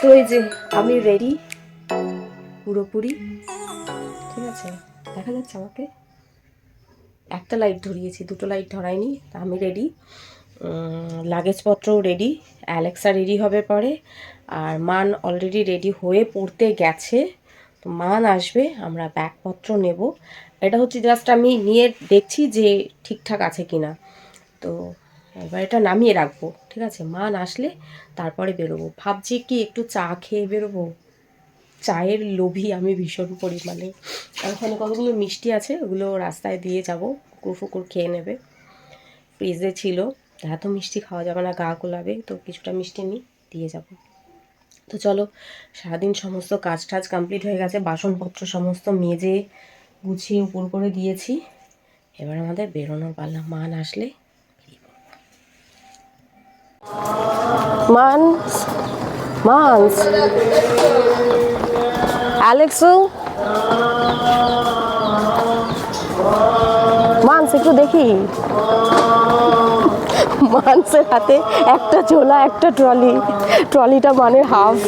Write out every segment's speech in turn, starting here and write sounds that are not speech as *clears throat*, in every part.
তো এই যে, আমি রেডি পুরোপুরি, ঠিক আছে? দেখা যাচ্ছে আমাকে। একটা লাইট ধরিয়েছি, দুটো লাইট ধরাইনি আমি রেডি লাগেজপত্রও রেডি অ্যালেক্সা রেডি হবে পরে, আর মান অলরেডি রেডি হয়ে পড়তে গেছে। তো মান আসবে, আমরা ব্যাগপত্র নেব। এটা হচ্ছে জাস্ট আমি নিয়ে দেখছি যে ঠিকঠাক আছে কি না তো এবার এটা নামিয়ে রাখব, ঠিক আছে? মান আসলে তারপরে বেরোবো। ভাবছি কি একটু চা খেয়ে বেরোবো? চায়ের লোভী আমি ভীষণ পরিমাণে। ওখানে কতগুলো মিষ্টি আছে, ওগুলো রাস্তায় দিয়ে যাব, কুকুর ফুকুর খেয়ে নেবে। ফ্রিজে ছিল এত মিষ্টি খাওয়া যাবে না, গা গোলাবে, তো কিছুটা মিষ্টি নিই, দিয়ে যাব। তো চলো, সারাদিন সমস্ত কাজ টাজ কমপ্লিট হয়ে গেছে, বাসনপত্র সমস্ত মেজে গুছিয়ে উপর করে দিয়েছি। এবার আমাদের বেরোনোর পাল্লা মান আসলে মানস মানস অ্যালেক্সো মানস একটু দেখি। *laughs* মানসের হাতে একটা ঝোলা, একটা ট্রলি। ট্রলিটা মানের হাফ। *laughs*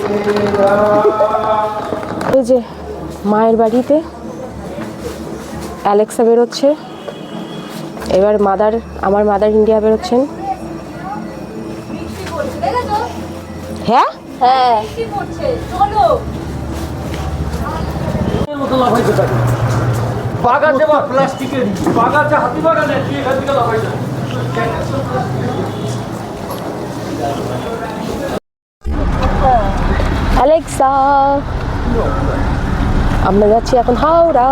এই যে, মায়ের বাড়িতে অ্যালেক্সা বেরোচ্ছে। এবার মাদার, আমার মাদার ইন্ডিয়া বেরোচ্ছেন। হ্যাঁ? হ্যাঁ। প্লাস্টিকের হাতি বাগানে এখান থেকে অ্যালেক্সা। আমরা যাচ্ছি এখন হাওড়া।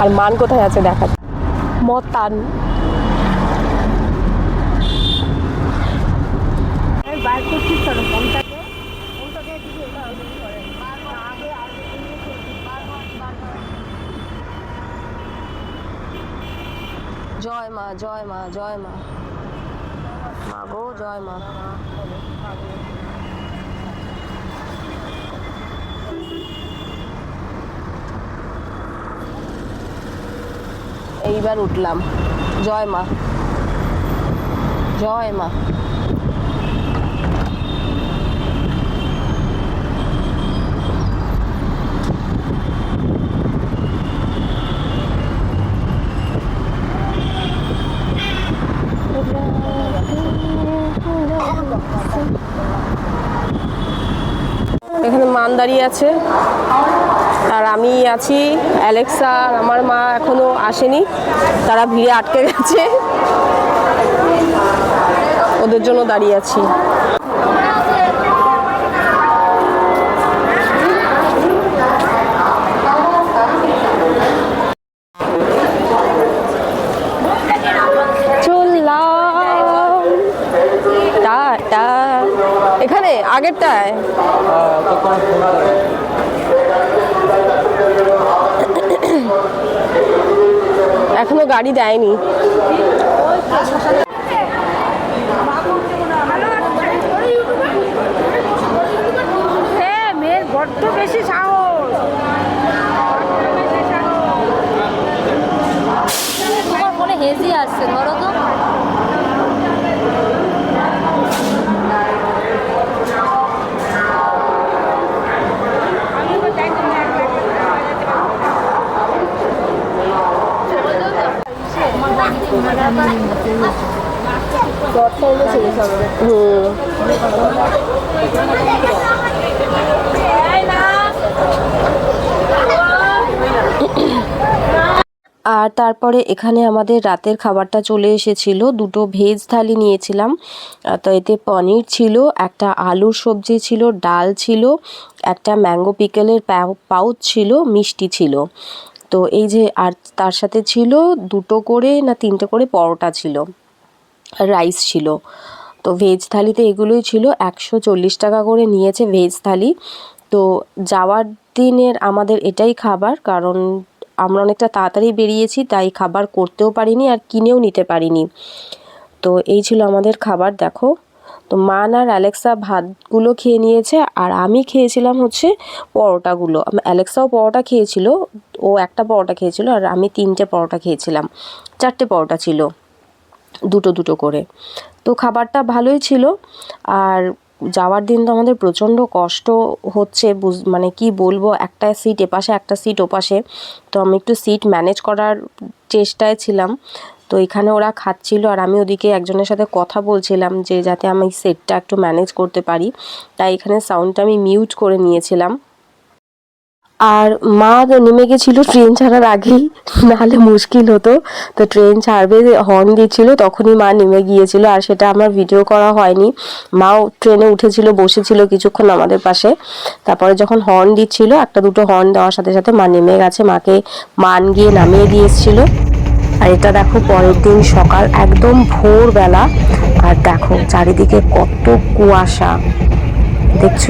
আর মান কোথায় আছে দেখা মতান। জয় মা জয় মা জয় মা। মা গো, জয় মা। এইবার উঠলাম। জয় মা। জয় মা। এখানে মান দাঁড়িয়ে আছে। আর আমি আছি, অ্যালেক্সা আর আমার মা এখনও আসেনি। তারা ভিড়ে আটকে গেছে। ওদের জন্য দাঁড়িয়ে আছি। এখানে আগেরটায়? এখনও গাড়ি দেয়নি। হ্যাঁ বড্ড বেশি সাহস। তোমার মনে হেজি আসছে ধরো তো। আর তারপরে এখানে আমাদের রাতের খাবারটা চলে এসেছিল। দুটো ভেজ থালি নিয়েছিলাম। তো এতে পনির ছিল, একটা আলুর সবজি ছিল, ডাল ছিল, একটা ম্যাঙ্গো পিকেলের পাউচ ছিল, মিষ্টি ছিল। তো এই যে আর তার সাথে ছিল দুটো করে না তিনটে করে পরোটা ছিল রাইস ছিল। তো ভেজ থালিতে এগুলোই ছিল, একশো চল্লিশ টাকা করে নিয়েছে ভেজ থালি। তো যাওয়ার দিনের আমাদের এটাই খাবার, কারণ আমরা অনেকটা তাড়াতাড়ি বেরিয়েছি, তাই খাবার করতেও পারিনি আর কিনেও নিতে পারিনি। তো এই ছিল আমাদের খাবার, দেখো। তো মান আর অ্যালেক্সা ভাতগুলো খেয়ে নিয়েছে আর আমি খেয়েছিলাম হচ্ছে পরোটাগুলো। অ্যালেক্সাও পরোটা খেয়েছিল, ও একটা পরোটা খেয়েছিল আর আমি তিনটে পরোটা খেয়েছিলাম। চারটে পরোটা ছিল, দুটো দুটো করে। তো খাবারটা ভালোই ছিল আর যাওয়ার দিন তো আমাদের প্রচণ্ড কষ্ট হচ্ছে বুঝ মানে কি বলব, একটা সিট এপাশে, একটা সিট ওপাশে। তো আমি একটু সিট ম্যানেজ করার চেষ্টায় ছিলাম। তো এখানে ওরা খাচ্ছিল আর আমি ওদিকে একজনের সাথে কথা বলছিলাম যে যাতে আমি সেটটা একটু ম্যানেজ করতে পারি। তাই এখানে সাউন্ডটা আমি মিউট করে নিয়েছিলাম। আর মা নেমে গেছিল ট্রেন ছাড়ার আগেই, নাহলে মুশকিল হতো। তো ট্রেন ছাড়বে হর্ন দিচ্ছিল, তখনই মা নেমে গিয়েছিল আর সেটা আমার ভিডিও করা হয়নি। মাও ট্রেনে উঠেছিল, বসেছিল কিছুক্ষণ আমাদের পাশে। তারপরে যখন হর্ন দিচ্ছিল, একটা দুটো হর্ন দেওয়ার সাথে সাথে মা নেমে গেছে, মাকে মান গিয়ে নামিয়ে দিয়ে এসেছিল। আর এটা দেখো পরের দিন সকাল, একদম ভোরবেলা। আর দেখো চারিদিকে কত কুয়াশা। দেখছ?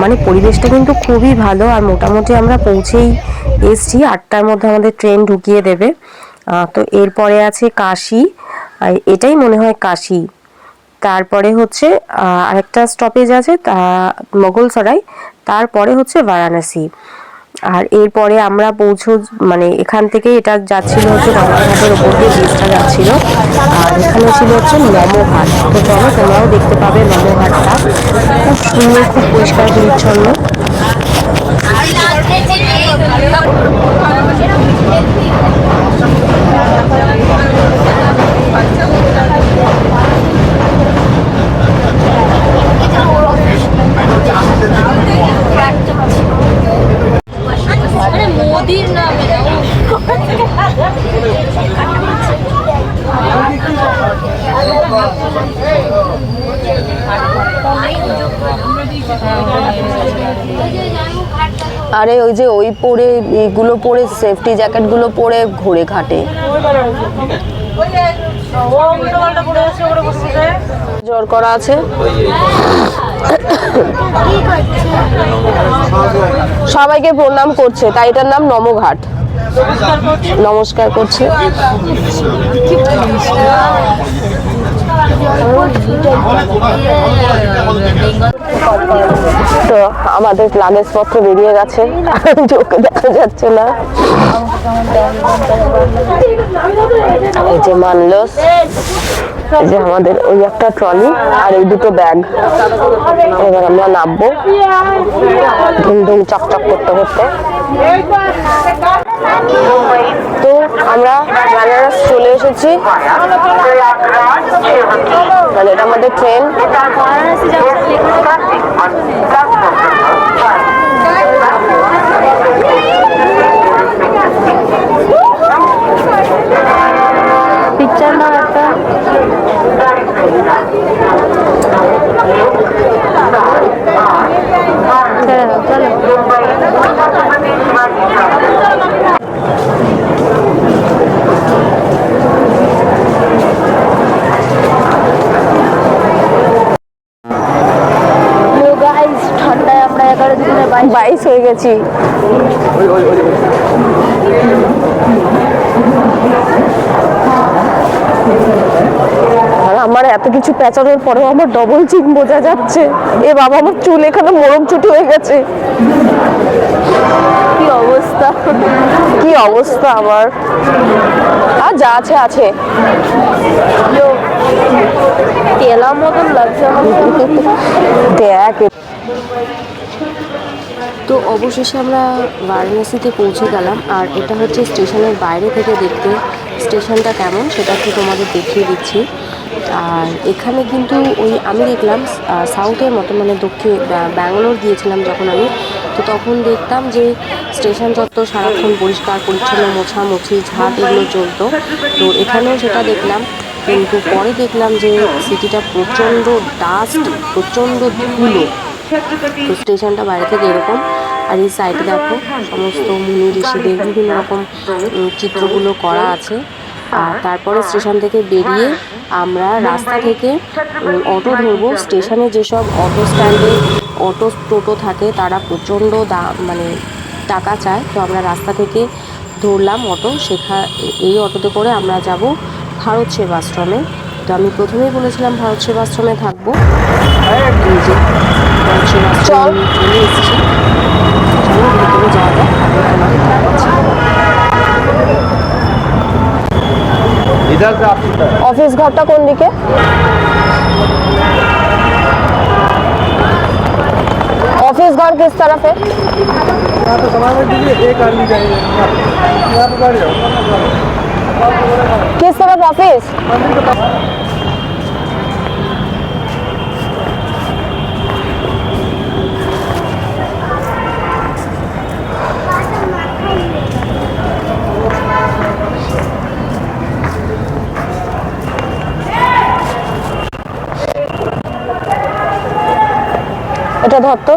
মানে পরিবেশটা কিন্তু খুবই ভালো। আর মোটামুটি আমরা পৌঁছেই এসছি। আটটার মধ্যে আমাদের ট্রেন ঢুকিয়ে দেবে। তো এরপরে আছে কাশি। এটাই মনে হয় কাশি। তারপরে হচ্ছে আরেকটা স্টপেজ আছে, তা, মোগলসরাই। তারপরে হচ্ছে বারাণসী। আর এরপরে আমরা পৌঁছো মানে এখান থেকে এটা যাচ্ছিল হচ্ছে গঙ্গাঘাটের ওপর দিয়ে ব্রিজটা যাচ্ছিল। আর এখানে ছিল হচ্ছে নমঘাট। তো চলো, তোমরাও দেখতে পাবে নমঘাটটা। খুব সুন্দর, খুব পরিষ্কার, পরিচ্ছন্ন। আরে ওই যে ওই পরে এগুলো পরে সেফটি জ্যাকেটগুলো পরে ঘোরে ঘাটে। জ্বর করা আছে। সবাইকে প্রণাম করছে তাই এটার নাম নমঘাট। নমস্কার করছে। তো আমাদের লাগেজ পত্র বেরিয়ে গেছে। চোখে দেখা যাচ্ছে না। এই যে মানলস, এই যে আমাদের ওই একটা ট্রলি আর এই দুটো ব্যাগ এবার আমরা নামবো। ধুম ধুম চকচক করতে করতে। তো আমরা বেনারস চলে এসেছি। মানে এটা আমাদের ট্রেন পিকচার একটা। ছেড়ে চলো। বাইশ। হয়ে গেছি। আর আমার এত কিছু পেঁচানোর পরেও আমার ডবল চিন বোঝা যাচ্ছে। এ বাবা আমার চুল এখানে মোরম ছুটি হয়ে গেছে। কি অবস্থা? কি অবস্থা আমার? আর যা আছে আছে। তেলার মতন লাগছে দেখ। তো অবশেষে আমরা বারাণসীতে পৌঁছে গেলাম। আর এটা হচ্ছে স্টেশনের বাইরে থেকে দেখতে স্টেশনটা কেমন, সেটা একটু তোমাদের দেখিয়ে দিচ্ছি। আর এখানে কিন্তু ওই আমি দেখলাম সাউথের মতো মানে দক্ষিণ ব্যাঙ্গালোর গিয়েছিলাম যখন আমি, তো তখন দেখতাম যে স্টেশন চত্বর সারাক্ষণ পরিষ্কার, পরিচ্ছন্ন, মোছামুছি, ঝাঁট এগুলো চলতো। তো এখানেও সেটা দেখলাম, কিন্তু পরে দেখলাম যে সিটিটা প্রচণ্ড ডাস্ট প্রচণ্ড ধুলো। স্টেশনটা বাইরে থেকে এরকম আর এই সাইডে দেখো সমস্ত মুনি ঋষিদের বিভিন্ন রকম চিত্রগুলো করা আছে। আর তারপরে স্টেশন থেকে বেরিয়ে আমরা রাস্তা থেকে অটো ধরবো। স্টেশনে যেসব অটো স্ট্যান্ডে অটো টোটো থাকে, তারা প্রচণ্ড দাম মানে টাকা চায়। তো আমরা রাস্তা থেকে ধরলাম অটো সেখা, এই অটোতে করে আমরা যাব ভারত সেবাশ্রমে। তো আমি প্রথমেই বলেছিলাম ভারত সেবাশ্রমে থাকব। চলে এসেছি চলো ভেতরে যাওয়া যাক তারপর তোমাদের দেখাচ্ছি इधर से आप सीधा অফিস ঘরটা কোন দিকে ऑफिस घर किस तरफ है यहाँ पे सामान এটা ধর তো।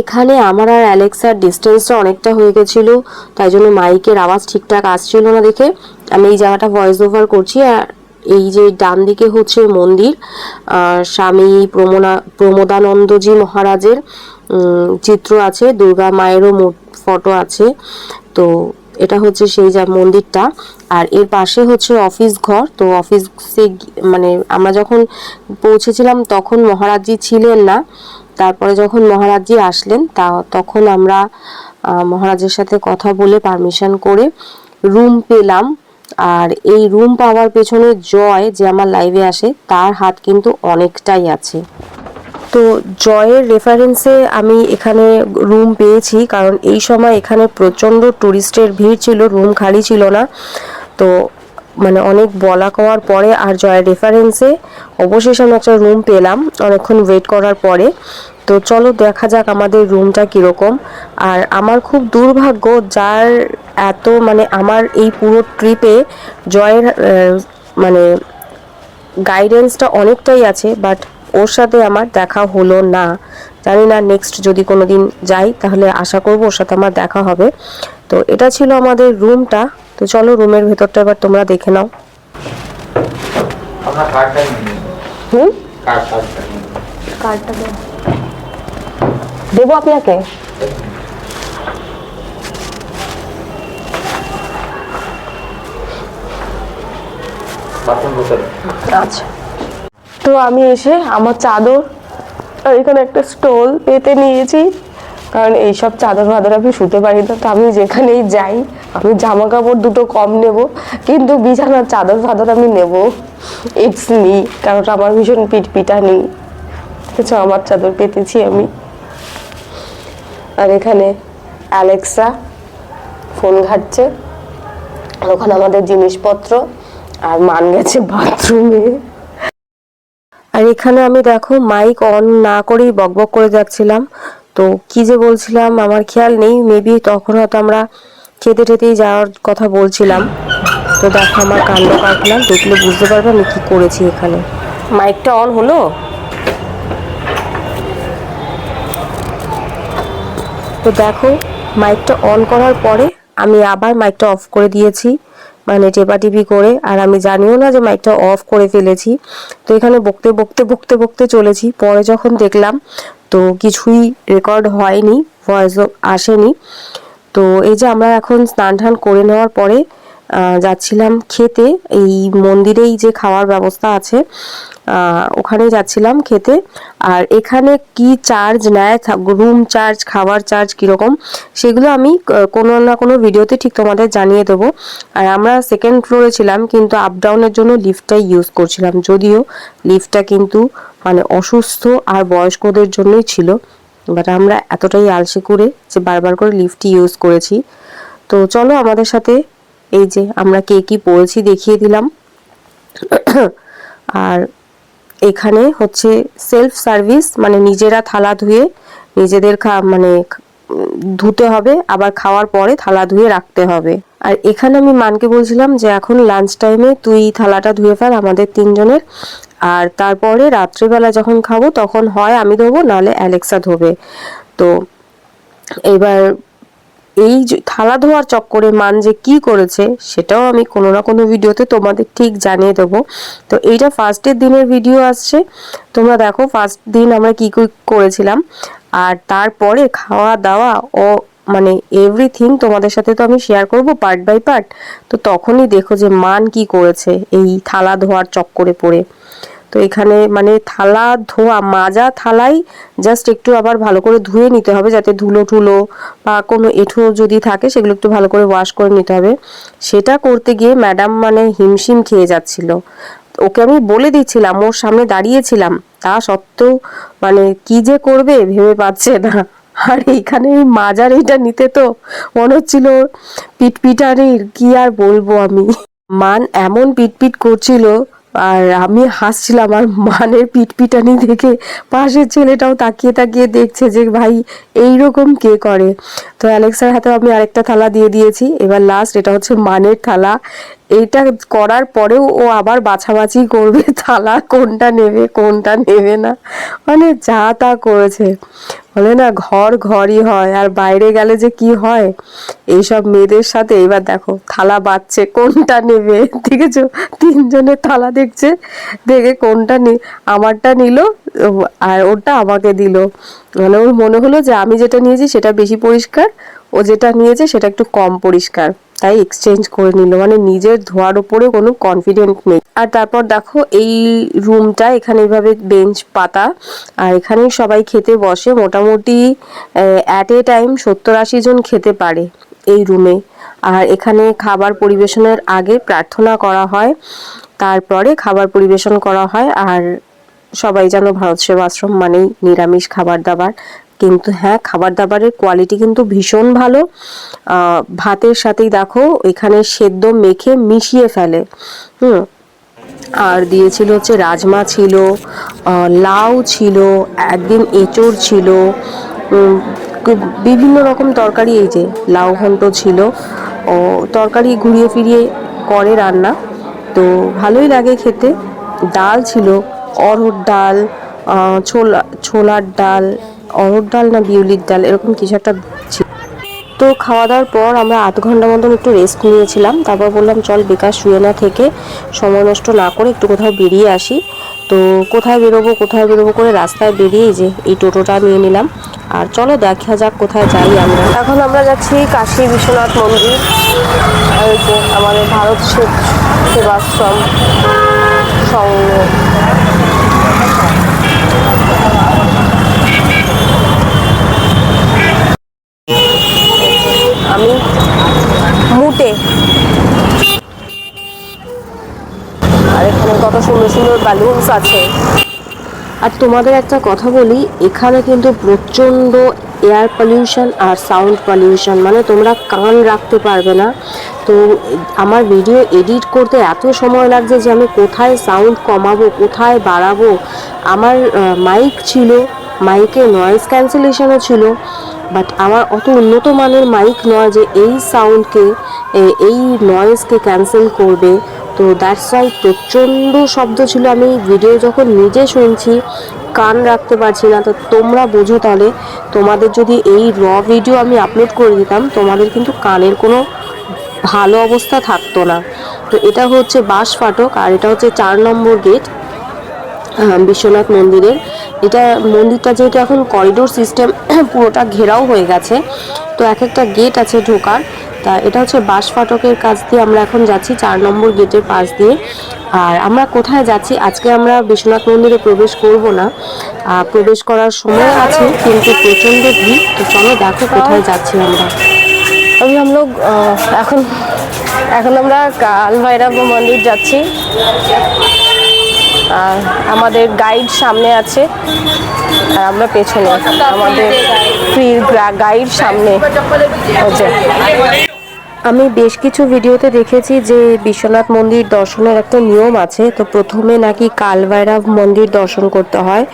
এখানে আমার আর অ্যালেক্সার ডিস্টেন্সটা অনেকটা হয়ে গেছিল, তাই জন্য মাইকের আওয়াজ ঠিকঠাক আসছিল না দেখে। আমি এই জায়গাটা ভয়েস ওভার করছি আর এই যে ডান দিকে হচ্ছে মন্দির, আর স্বামী প্রমোনা, প্রমোদানন্দজি মহারাজের চিত্র আছে, দুর্গা মায়েরও ফটো আছে। তো এটা হচ্ছে সেই যা মন্দিরটা। আর এর পাশে হচ্ছে অফিস ঘর। তো অফিসে মানে আমরা যখন পৌঁছেছিলাম তখন মহারাজজি ছিলেন না। তারপরে যখন মহারাজজি আসলেন, তা তখন আমরা মহারাজের সাথে কথা বলে পারমিশন করে রুম পেলাম। আর এই রুম পাওয়ার পেছনে জয় যে আমার লাইভে আসে, তার হাত কিন্তু অনেকটাই আছে। তো জয়ের রেফারেন্সে আমি এখানে রুম পেয়েছি, কারণ এই সময় এখানে প্রচণ্ড টুরিস্টের ভিড় ছিল রুম খালি ছিল না। তো মানে অনেক বলা কওয়ার পরে আর জয়ের রেফারেন্সে অবশেষে আমি একটা রুম পেলাম, অনেকক্ষণ ওয়েট করার পরে। তো চলো দেখা যাক আমাদের রুমটা কীরকম। আর আমার খুব দুর্ভাগ্য যার এত মানে আমার এই পুরো ট্রিপে জয়ের মানে গাইডেন্সটা অনেকটাই আছে বাট ওর সাথে আমার দেখা হলো না। জানি না নেক্সট যদি কোনো দিন যাই তাহলে আশা করব ওর সাথে আমার দেখা হবে। তো এটা ছিল আমাদের রুমটা। তো চলো রুমের ভেতরটা এবার তোমরা দেখে নাও। হুম? দেবো আপনাকে? আচ্ছা। তো আমি এসে আমার চাদর, আর এখানে একটা স্টোল পেতে নিয়েছি। কারণ এইসব চাদর ফাদর আমি শুতে পারি না, তো আমি যেখানেই যাই, আমি জামা কাপড় দুটো কম নেব, কিন্তু বিছানার চাদর ফাদর আমি নেব। ইটস মি কারণ আমার ভীষণ পিট নেই। কিছু আমার চাদর পেতেছি আমি। আর এখানে অ্যালেক্সা ফোন ঘাটছে। ওখানে আমাদের জিনিসপত্র, আর মান গেছে বাথরুমে। আর এখানে আমি দেখো মাইক অন না করেই বকবক করে যাচ্ছিলাম। তো কি যে বলছিলাম, আমার খেয়াল নেই। মেবি তখন হয়তো আমরা খেতে টেতেই যাওয়ার কথা বলছিলাম। তো দেখো আমার কাণ্ড কাটলাম দেখলে বুঝতে পারবে আমি কী করেছি এখানে। মাইকটা অন হলো? তো দেখো মাইকটা অন করার পরে আমি আবার মাইকটা অফ করে দিয়েছি। মানে টেপাটিপি করে, আর আমি জানিও না যে মাইকটা অফ করে ফেলেছি। তো এখানে বকতে বকতে বকতে বকতে চলেছি। পরে যখন দেখলাম, তো কিছুই রেকর্ড হয়নি ভয়েস আসেনি। তো এই যে আমরা এখন স্নান টান করে নেওয়ার পরে যাচ্ছিলাম খেতে। এই মন্দিরেই যে খাওয়ার ব্যবস্থা আছে ওখানে যাচ্ছিলাম খেতে। আর এখানে কি চার্জ নেয় রুম চার্জ খাবার চার্জ কীরকম, সেগুলো আমি কোনো না কোনো ভিডিওতে ঠিক তোমাদের জানিয়ে দেবো। আর আমরা সেকেন্ড ফ্লোরে ছিলাম, কিন্তু আপ ডাউনের জন্য লিফটটাই ইউজ করছিলাম। যদিও লিফটটা কিন্তু মানে অসুস্থ আর বয়স্কদের জন্যই ছিল। বাট আমরা এতটাই আলসে করে যে বারবার করে লিফটই ইউজ করেছি। তো চলো আমাদের সাথে, এই যে আমরা কে কি পড়েছি দেখিয়ে দিলাম। আর এখানে হচ্ছে সেলফ সার্ভিস মানে নিজেরা থালা ধুয়ে নিজেদের খা মানে ধুতে হবে, আবার খাওয়ার পরে থালা ধুয়ে রাখতে হবে। আর এখানে আমি মানকে বলছিলাম যে এখন লাঞ্চ টাইমে তুই থালাটা ধুয়ে ফেল আমাদের তিনজনের, আর তারপরে রাত্রিবেলা যখন খাব তখন হয় আমি ধোবো, নাহলে অ্যালেক্সা ধোবে। তো এবার এই থালা ধোয়ার চক্করে মান যে কি করেছে, সেটাও আমি কোনো না কোনো ভিডিওতে তোমাদের ঠিক জানিয়ে দেবো। তো এইটা ফার্স্টের দিনের ভিডিও আসছে। তোমরা দেখো ফার্স্ট দিন আমরা কি কি করেছিলাম। আর তারপরে খাওয়া দাওয়া ও মানে এভরিথিং তোমাদের সাথে তো আমি শেয়ার করব পার্ট বাই পার্ট তো তখনই দেখো যে মান কি করেছে এই থালা ধোয়ার চক্করে পড়ে। তো এখানে মানে থালা, ধোয়া, মাজা থালাই জাস্ট একটু আবার ভালো করে ধুয়ে নিতে হবে যাতে ধুলো টুলো বা কোনো এঁঠো যদি থাকে সেগুলো একটু ভালো করে ওয়াশ করে নিতে হবে। সেটা করতে গিয়ে ম্যাডাম মানে হিমশিম খেয়ে যাচ্ছিল। ওকে আমি বলে দিচ্ছিলাম, ওর সামনে দাঁড়িয়েছিলাম। তা সত্ত্বেও মানে কি যে করবে ভেবে পাচ্ছে না। আর এইখানে এই মাজার এইটা নিতে তো মনে হচ্ছিল ওর পিটপিটানির, কি আর বলব আমি? মান এমন পিটপিট করছিল আর আমি হাসছিলাম, আর মানের পিটপিটানি দেখে পাশের ছেলেটাও তাকিয়ে তাকিয়ে দেখছে যে ভাই এই রকম কে করে? তো অ্যালেক্সার হাতে আমি আরেকটা থালা দিয়ে দিয়েছি। এবার লাস্ট এটা হচ্ছে মানের থালা। এইটা করার পরেও ও আবার বাছাবাছি করবে, *laughs* থালা কোনটা নেবে কোনটা নেবে না। মানে যা তা করেছে। বলে না, ঘর ঘরই হয়, আর বাইরে গেলে যে কি হয়? এইসব মেয়েদের সাথে এবার দেখো, থালা বাচ্ছে, কোনটা নেবে? *laughs* দেখেছ? তিনজনের থালা দেখছে, দেখে কোনটা নি, আমারটা নিল, আর ওটা আমাকে দিল। মানে ওর মনে হলো যে, আমি যেটা নিয়েছি সেটা বেশি পরিষ্কার, ও যেটা নিয়েছে সেটা একটু কম পরিষ্কার। তাই এক্সচেঞ্জ করে নিল। মানে নিজের ধোয়ার উপরে কোনো কনফিডেন্ট নেই। আর তারপর দেখো এই রুমটা এখানে এইভাবে বেঞ্চ পাতা, আর এখানে সবাই খেতে বসে। মোটামুটি অ্যাট এ টাইম সত্তর আশি জন খেতে পারে এই রুমে আর এখানে খাবার পরিবেশনের আগে প্রার্থনা করা হয়, তারপরে খাবার পরিবেশন করা হয়, আর সবাই যেন ভারত সেবাশ্রম মানেই নিরামিষ খাবার দাবার কিন্তু হ্যাঁ খাবার দাবারের কোয়ালিটি কিন্তু ভীষণ ভালো। ভাতের সাথেই দেখো, এখানে সেদ্ধ মেখে মিশিয়ে ফেলে। হুম, আর দিয়েছিল হচ্ছে রাজমা ছিল লাউ ছিল, একদিন এঁচড় ছিল বিভিন্ন রকম তরকারি এই যে লাউ ঘন্ট ছিল। ও, তরকারি ঘুরিয়ে ফিরিয়ে করে রান্না। তো ভালোই লাগে খেতে। ডাল ছিল অরহর ডাল ছোলা, ছোলার ডাল অরহর ডাল না বিউলির ডাল, এরকম কিছু একটা ছিল। তো খাওয়া দাওয়ার পর আমরা আধ ঘণ্টা মতন একটু রেস্ট নিয়েছিলাম। তারপর বললাম, চল বেকার শুয়ে না থেকে সময় নষ্ট না করে একটু কোথাও বেরিয়ে আসি। তো কোথায় বেরোবো কোথায় বেরোবো করে রাস্তায় বেরিয়ে এই যে এই টোটোটা নিয়ে নিলাম। আর চলো দেখা যাক কোথায় যাই আমরা। এখন আমরা যাচ্ছি কাশী বিশ্বনাথ মন্দির। আমাদের ভারত সেবাশ্রম সংঘ আমি মুটে। আর এখানে কত সুন্দর সুন্দর ব্যালুনস আছে। আর তোমাদের একটা কথা বলি, এখানে কিন্তু প্রচণ্ড এয়ার পলিউশন আর সাউন্ড পলিউশন মানে তোমরা কান রাখতে পারবে না। তো আমার ভিডিও এডিট করতে এত সময় লাগছে যে আমি কোথায় সাউন্ড কমাবো, কোথায় বাড়াবো? আমার মাইক ছিল মাইকে নয়েজ ক্যান্সেলেশনও ছিল। বাট আমার অত উন্নত মানের মাইক নয় যে এই সাউন্ডকে এই নয়েজকে ক্যান্সেল করবে। তো দ্যাটস ওয়াই প্রচণ্ড শব্দ ছিল। আমি ভিডিও যখন নিজে শুনছি, কান রাখতে পারছি না। তো তোমরা বোঝো তাহলে, তোমাদের যদি এই র ভিডিও আমি আপলোড করে দিতাম, তোমাদের কিন্তু কানের কোনো ভালো অবস্থা থাকতো না। তো এটা হচ্ছে বাঁশ ফাটক, আর এটা হচ্ছে চার নম্বর গেট বিশ্বনাথ মন্দিরের। এটা মন্দিরটা যেহেতু এখন করিডোর সিস্টেম *clears throat* পুরোটা ঘেরাও হয়ে গেছে, তো এক একটা গেট আছে ঢোকার। তা এটা হচ্ছে বাস ফাটকের কাছ দিয়ে আমরা এখন যাচ্ছি, চার নম্বর গেটের পাশ দিয়ে। আর আমরা কোথায় যাচ্ছি? আজকে আমরা বিশ্বনাথ মন্দিরে প্রবেশ করব না। প্রবেশ করার সময় আছে, কিন্তু প্রচণ্ড ভিড়। তো চলো দেখো কোথায় যাচ্ছি আমরা। আমি আমরা এখন এখন আমরা কাল ভৈরব মন্দির যাচ্ছি। আর আমাদের গাইড সামনে আছে। আর আমরা পেছনে আমাদের ফ্রি গাইড সামনে আমি বেশ কিছু ভিডিওতে দেখেছি যে বিশ্বনাথ মন্দির দর্শনের একটা নিয়ম আছে। তো প্রথমে নাকি কালভৈরব মন্দির দর্শন করতে হয়,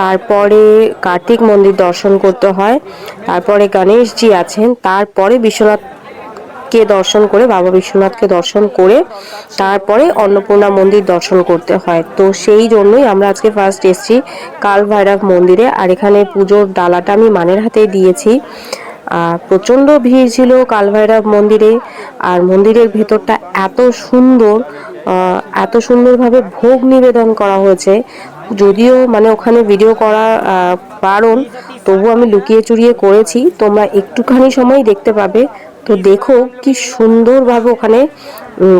তারপরে কার্তিক মন্দির দর্শন করতে হয়, তারপরে গণেশজি আছেন, তারপরে বিশ্বনাথ কে দর্শন করে, বাবা বিশ্বনাথকে দর্শন করে, তারপরে অন্নপূর্ণা মন্দির দর্শন করতে হয়। তো সেই জন্যই আমরা আজকে ফার্স্ট এসেছি কাল ভৈরব মন্দিরে। আর এখানে পুজোর ডালাটা আমি মানের হাতে দিয়েছি। আর প্রচণ্ড ভিড় ছিল কালভৈরব মন্দিরে। আর মন্দিরের ভেতরটা এত সুন্দর এত সুন্দরভাবে ভোগ নিবেদন করা হয়েছে। যদিও মানে ওখানে ভিডিও করা বারণ তবু আমি লুকিয়ে চুরিয়ে করেছি। তোমরা একটুখানি সময় দেখতে পাবে। তো দেখো কি সুন্দরভাবে ওখানে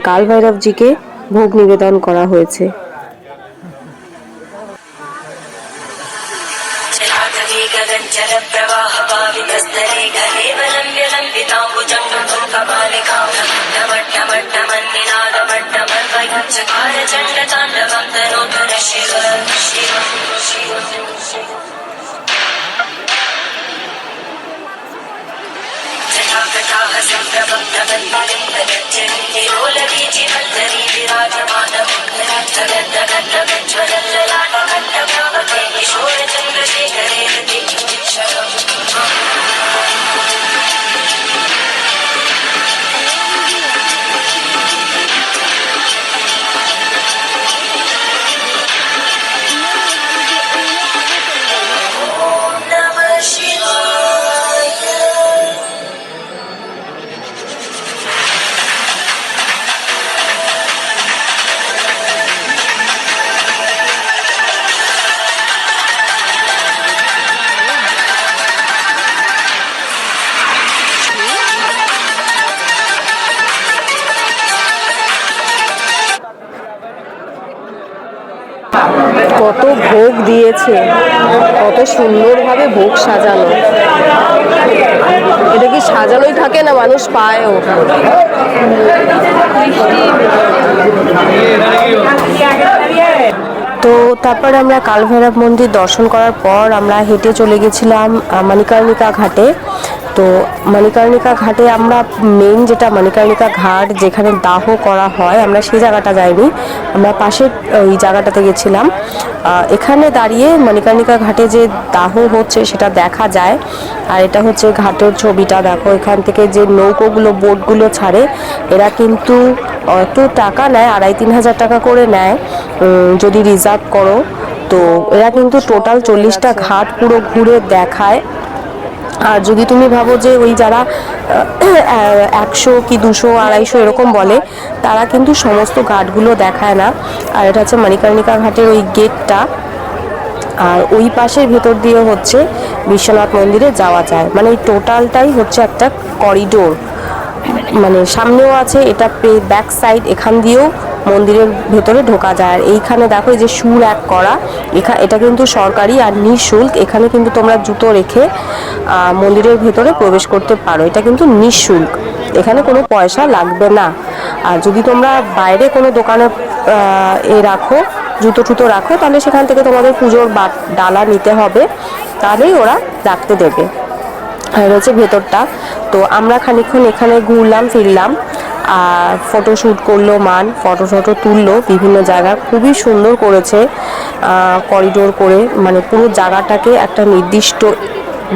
কাল ভৈরবজিকে ভোগ নিবেদন করা হয়েছে। Let's কত ভোগ দিয়েছে কত সুন্দরভাবে ভোগ সাজানো এটা কি সাজানোই থাকে না মানুষ পায়ও? তো তারপরে আমরা কালভৈরব মন্দির দর্শন করার পর আমরা হেঁটে চলে গেছিলাম আহ, মণিকর্ণিকা ঘাটে। তো মণিকর্ণিকা ঘাটে আমরা মেন যেটা মণিকর্ণিকা ঘাট যেখানে দাহ করা হয় আমরা সেই জায়গাটা যাইনি। আমরা পাশের ওই জায়গাটাতে গেছিলাম। এখানে দাঁড়িয়ে মণিকর্ণিকা ঘাটে যে দাহ হচ্ছে সেটা দেখা যায়। আর এটা হচ্ছে ঘাটের ছবিটা। দেখো এখান থেকে যে নৌকোগুলো বোটগুলো ছাড়ে এরা কিন্তু অত টাকা নেয় আড়াই তিন হাজার টাকা করে নেয় যদি রিজার্ভ করো। তো এরা কিন্তু টোটাল চল্লিশটা ঘাট পুরো ঘুরে দেখায়। আর যদি তুমি ভাবো যে ওই যারা একশো কি দুশো, আড়াইশো এরকম বলে, তারা কিন্তু সমস্ত ঘাটগুলো দেখায় না। আর এটা হচ্ছে মণিকর্ণিকা ঘাটের ওই গেটটা। আর ওই পাশের ভেতর দিয়ে হচ্ছে বিশ্বনাথ মন্দিরে যাওয়া যায়। মানে এই টোটালটাই হচ্ছে একটা করিডোর। মানে সামনেও আছে, এটা ব্যাক সাইড এখান দিয়েও মন্দিরের ভেতরে ঢোকা যায়। আর এইখানে দেখো এই যে সুর এক করা, এখা, এটা কিন্তু সরকারি আর নিঃশুল্ক। এখানে কিন্তু তোমরা জুতো রেখে মন্দিরের ভেতরে প্রবেশ করতে পারো। এটা কিন্তু নিঃশুল্ক। এখানে কোনো পয়সা লাগবে না। আর যদি তোমরা বাইরে কোনো দোকানে এ রাখো, জুতো টুতো রাখো, তাহলে সেখান থেকে তোমাদের পুজোর বা- ডালা নিতে হবে। তাহলেই ওরা রাখতে দেবে। আর হচ্ছে ভেতরটা। তো আমরা খানিকক্ষণ এখানে ঘুরলাম, ফিরলাম। আর ফটো শ্যুট করল মান ফটো ফটো তুললো বিভিন্ন জায়গা, খুবই সুন্দর করেছে করিডোর করে মানে পুরো জায়গাটাকে একটা নির্দিষ্ট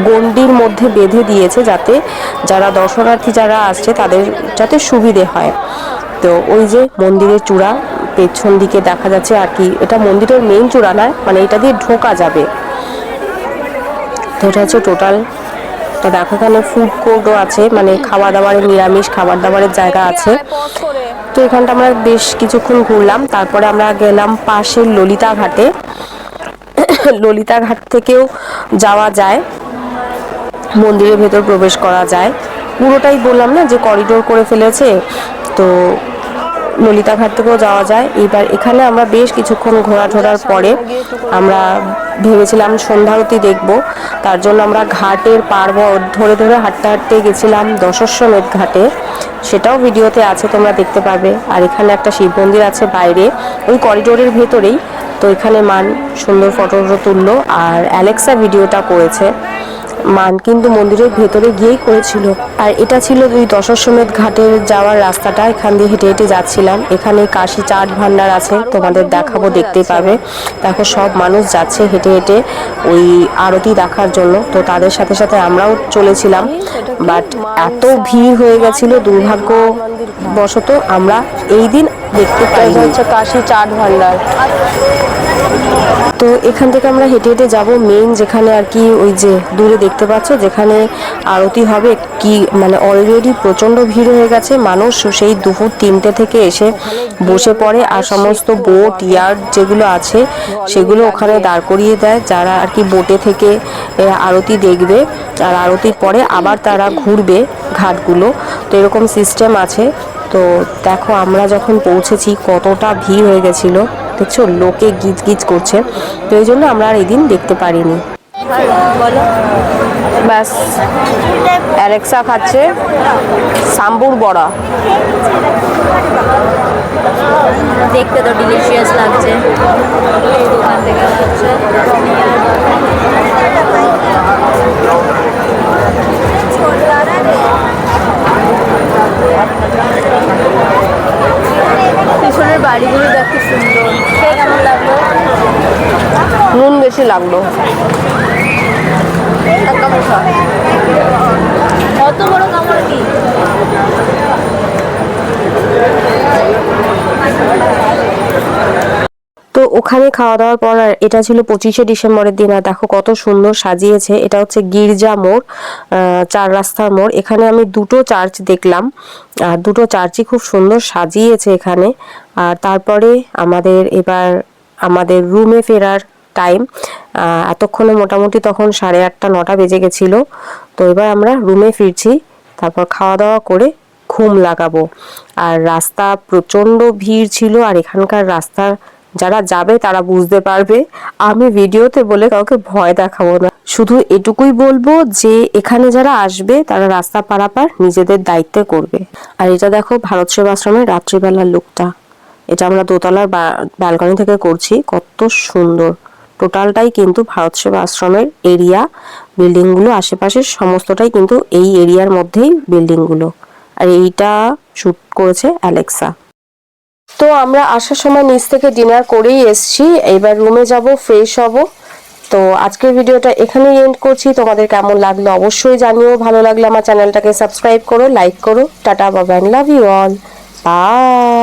গণ্ডির মধ্যে বেঁধে দিয়েছে যাতে যারা দর্শনার্থী যারা আসছে তাদের যাতে সুবিধে হয়। তো ওই যে মন্দিরের চূড়া, পেছন দিকে দেখা যাচ্ছে আর কি, এটা মন্দিরের মেইন চূড়া নয় মানে এটা দিয়ে ঢোকা যাবে। তো এটা হচ্ছে টোটাল তো দেখো এখানে ফুড কোর্টও আছে মানে খাওয়া দাওয়ারের নিরামিষ খাবার দাবারের জায়গা আছে। তো এখানটা আমরা বেশ কিছুক্ষণ ঘুরলাম, তারপরে আমরা গেলাম পাশের ললিতা ঘাটে ললিতা ঘাট থেকেও যাওয়া যায়, মন্দিরের ভেতর প্রবেশ করা যায়। পুরোটাই বললাম না যে করিডোর করে ফেলেছে, তো ললিতা ঘাট থেকেও যাওয়া যায়। এবার এখানে আমরা বেশ কিছুক্ষণ ঘোরাঘোরার পরে আমরা ভেবেছিলাম সন্ধ্যারতি দেখব। তার জন্য আমরা ঘাটের পার ব- ধরে ধরে হাঁটতে হাঁটতে গেছিলাম দশস্বমেধ ঘাটে। সেটাও ভিডিওতে আছে, তোমরা দেখতে পাবে আর এখানে একটা শিব মন্দির আছে বাইরে, ওই করিডোরের ভেতরেই। তো এখানে মান সুন্দর ফটো তুললো, আর অ্যালেক্সা ভিডিওটা করেছে। মান কিন্তু মন্দিরের ভেতরে গিয়েই করেছিল। আর এটা ছিল ওই দশস্বমেধ ঘাটের যাওয়ার রাস্তাটা। এখান দিয়ে হেঁটে হেঁটে যাচ্ছিলাম। এখানে কাশি চাট ভান্ডার আছে, তোমাদের দেখাবো, দেখতে পাবে। দেখো, সব মানুষ যাচ্ছে হেঁটে হেঁটে ওই আরতি দেখার জন্য। তো তাদের সাথে সাথে আমরাও চলেছিলাম। বাট এত ভিড় হয়ে গেছিল, দুর্ভাগ্যবশত আমরা এই দিন দেখতে পাই হচ্ছে কাশি চাট ভান্ডার। তো এখান থেকে আমরা হেঁটে হেঁটে যাব মেইন যেখানে আর কি ওই যে দূরে দেখতে পাচ্ছ যেখানে আরতি হবে কি মানে অলরেডি প্রচণ্ড ভিড় হয়ে গেছে মানুষ সেই দুপুর তিনটে থেকে এসে বসে পড়ে আর সমস্ত বোট ইয়ার্ড যেগুলো আছে সেগুলো ওখানে দাঁড় করিয়ে দেয় যারা আর কি বোটে থেকে আরতি দেখবে আর আরতির পরে আবার তারা ঘুরবে ঘাটগুলো। তো এরকম সিস্টেম আছে। তো দেখো, আমরা যখন পৌঁছেছি, কতটা ভিড় হয়ে গেছিল। দেখছ, লোকে গিজ গিজ করছে। তো এই জন্য আমরা আর এদিন দেখতে পারিনি। ব্যাস, অ্যালেক্সা খাচ্ছে সাম্বুর বড়া। দেখতে তো ডিলিশিয়াস লাগছে। দোকান থেকে লাগল। বড় কামড় কি? তো ওখানে খাওয়া দাওয়ার পর আর এটা ছিল পঁচিশে ডিসেম্বরের দিন আর দেখো কত সুন্দর সাজিয়েছে। এটা হচ্ছে গির্জা মোড় চার রাস্তার মোড়। এখানে আমি দুটো চার্চ দেখলাম আর দুটো চার্চই খুব সুন্দর সাজিয়েছে এখানে। আর তারপরে আমাদের এবার আমাদের রুমে ফেরার টাইম এতক্ষণে মোটামুটি তখন সাড়ে আটটা, নটা বেজে গেছিল। তো এবার আমরা রুমে ফিরছি, তারপর খাওয়া দাওয়া করে ঘুম লাগাবো। আর রাস্তা প্রচণ্ড ভিড় ছিল, আর এখানকার রাস্তার যারা যাবে তারা বুঝতে পারবে। আমি ভিডিওতে বলে কাউকে ভয় দেখাবো না। শুধু এটুকুই বলব যে, এখানে যারা আসবে, তারা রাস্তা পারাপার নিজেদের দায়িত্বে করবে। আর এটা দেখো ভারত সেবা সেবাশ্রমের রাত্রিবেলার লুকটা। এটা আমরা দোতলার ব্যালকনি থেকে করছি, কত সুন্দর। টোটালটাই কিন্তু ভারত সেবা আশ্রমের এরিয়া বিল্ডিংগুলো আশেপাশের সমস্তটাই কিন্তু এই এরিয়ার মধ্যেই বিল্ডিংগুলো আর এইটা শুট করেছে অ্যালেক্সা তো আমরা আসার সময় নিচ থেকে ডিনার করেই এসছি, এবার রুমে যাব ফ্রেশ হব। তো আজকের ভিডিওটা এখানেই এন্ড করছি। তোমাদের কেমন লাগল অবশ্যই জানিও। ভালো লাগল আমার চ্যানেলটাকে সাবস্ক্রাইব করো লাইক করো। টাটা, বাবা লাভ ইউ অল বাই